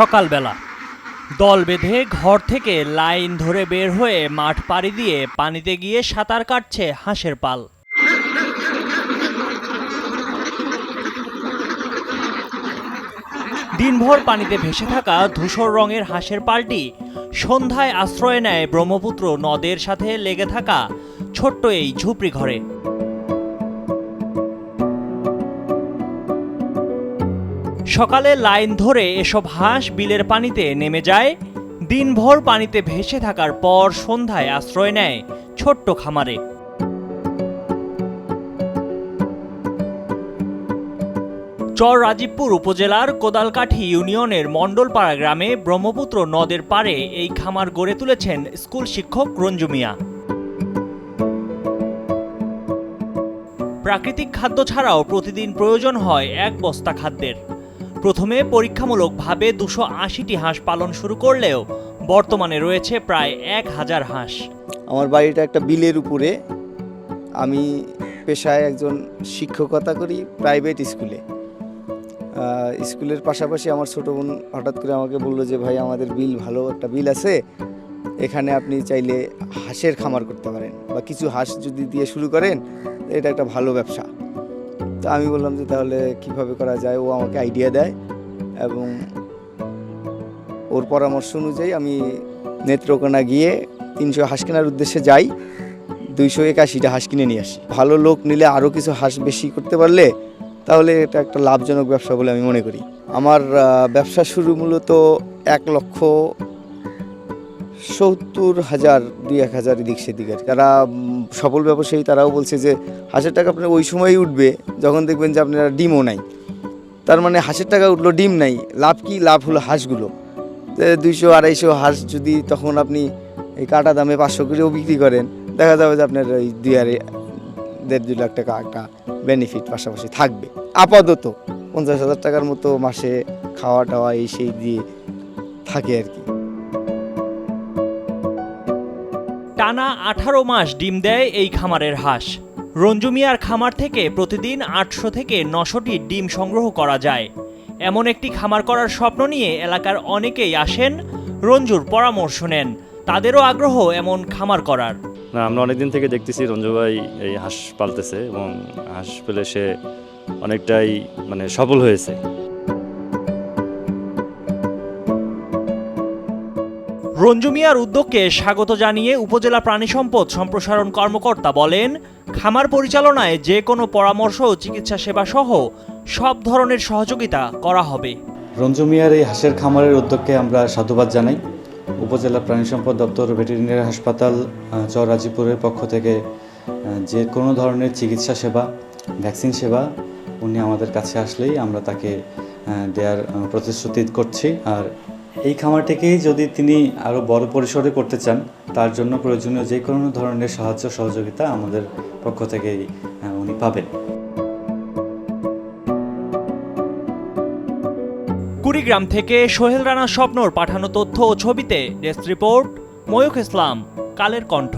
সকালবেলা। দল বেঁধে ঘর থেকে লাইন ধরে বের হয়ে মাঠ পাড়ি দিয়ে পানিতে গিয়ে সাঁতার কাটছে হাঁসের পাল। দিনভর পানিতে ভেসে থাকা ধূসর রঙের হাঁসের পালটি সন্ধ্যায় আশ্রয় নেয় ব্রহ্মপুত্র নদের সাথে লেগে থাকা ছোট্ট এই ঝুপড়ি ঘরে। সকালে লাইন ধরে এসব হাঁস বিলের পানিতে নেমে যায়, দিনভর পানিতে ভেসে থাকার পর সন্ধ্যায় আশ্রয় নেয় ছোট্ট খামারে। চর রাজীবপুর উপজেলার কোদালকাঠি ইউনিয়নের মণ্ডলপাড়া গ্রামে ব্রহ্মপুত্র নদের পাড়ে এই খামার গড়ে তুলেছেন স্কুল শিক্ষক রঞ্জু মিয়া। প্রাকৃতিক খাদ্য ছাড়াও প্রতিদিন প্রয়োজন হয় এক বস্তা খাদ্যের। প্রথমে পরীক্ষামূলকভাবে দুশো আশিটি হাঁস পালন শুরু করলেও বর্তমানে রয়েছে প্রায় এক হাজার হাঁস। আমার বাড়িটা একটা বিলের উপরে। আমি পেশায় একজন শিক্ষকতা করি প্রাইভেট স্কুলে। স্কুলের পাশাপাশি আমার ছোটো বোন হঠাৎ করে আমাকে বলল যে, ভাই, আমাদের বিল ভালো একটা বিল আছে। এখানে আপনি চাইলে হাঁসের খামার করতে পারেন বা কিছু হাঁস যদি দিয়ে শুরু করেন, এটা একটা ভালো ব্যবসা। তো আমি বললাম যে তাহলে কীভাবে করা যায়? ও আমাকে আইডিয়া দেয় এবং ওর পরামর্শ অনুযায়ী আমি নেত্রকোনা গিয়ে তিনশো হাঁস কেনার উদ্দেশ্যে যাই। দুইশো একাশিটা হাঁস কিনে নিয়ে আসি। ভালো লোক নিলে আরও কিছু হাঁস বেশি করতে পারলে তাহলে এটা একটা লাভজনক ব্যবসা বলে আমি মনে করি। আমার ব্যবসা শুরু মূলত এক লক্ষ সত্তর হাজার, দুই এক হাজার এদিক সেদিক আর। যারা সফল ব্যবসায়ী তারাও বলছে যে হাঁসের টাকা আপনার ওই সময়ই উঠবে, যখন দেখবেন যে আপনার ডিমও নাই। তার মানে হাঁসের টাকা উঠল, ডিম নাই। লাভ কি? লাভ হলো হাঁসগুলো। দুইশো, আড়াইশো হাঁস যদি তখন আপনি এই কাটা দামে পাঁচশো করেও বিক্রি করেন, দেখা যাবে যে আপনার ওই দুই আড়াই, দেড় দুই লাখ টাকা একটা বেনিফিট পাশাপাশি থাকবে। আপাতত পঞ্চাশ হাজার টাকার মতো মাসে খাওয়া টাওয়া এই সেই দিয়ে থাকে আর কি। টানা আঠারো মাস ডিম দেয় এই খামারের হাঁস। রঞ্জু মিয়ার খামার থেকে প্রতিদিন আটশো থেকে নশোটি ডিম সংগ্রহ করা যায়। এমন একটি খামার করার স্বপ্ন নিয়ে এলাকার অনেকেই আসেন। রঞ্জুর পরামর্শ নেন। তাদেরও আগ্রহ এমন খামার করার। না, আমরা অনেকদিন থেকে দেখতেছি রঞ্জু ভাই এই হাঁস পালতেছে এবং হাঁস পেলে সে অনেকটাই মানে সফল হয়েছে। রঞ্জু মিয়ার উদ্যোগকে স্বাগত জানিয়ে উপজেলা প্রাণী সম্পদ সম্প্রসারণ কর্মকর্তা বলেন, খামার পরিচালনায় যে কোনো পরামর্শ ও চিকিৎসা সেবা সহ সব ধরনের সহযোগিতা করা হবে। রঞ্জু মিয়ার এই হাঁসের খামারের উদ্যোগকে আমরা সাধুবাদ জানাই। উপজেলা প্রাণী সম্পদ দপ্তর ভেটেরিনারি হাসপাতাল চরাজিপুরের পক্ষ থেকে যে কোনো ধরনের চিকিৎসা সেবা, ভ্যাকসিন সেবা উনি আমাদের কাছে আসলেই আমরা তাকে দেওয়ার প্রতিশ্রুতি করছি। আর এই খামারটিকেই যদি তিনি আরও বড় পরিসরে করতে চান, তার জন্য প্রয়োজনীয় যে কোনো ধরনের সাহায্য, সহযোগিতা আমাদের পক্ষ থেকে উনি পাবেন। কুড়িগ্রাম থেকে সোহেল রানা স্বপ্নর পাঠানো তথ্য ও ছবিতে ডেস্ক রিপোর্ট, ময়ূখ ইসলাম, কালের কণ্ঠ।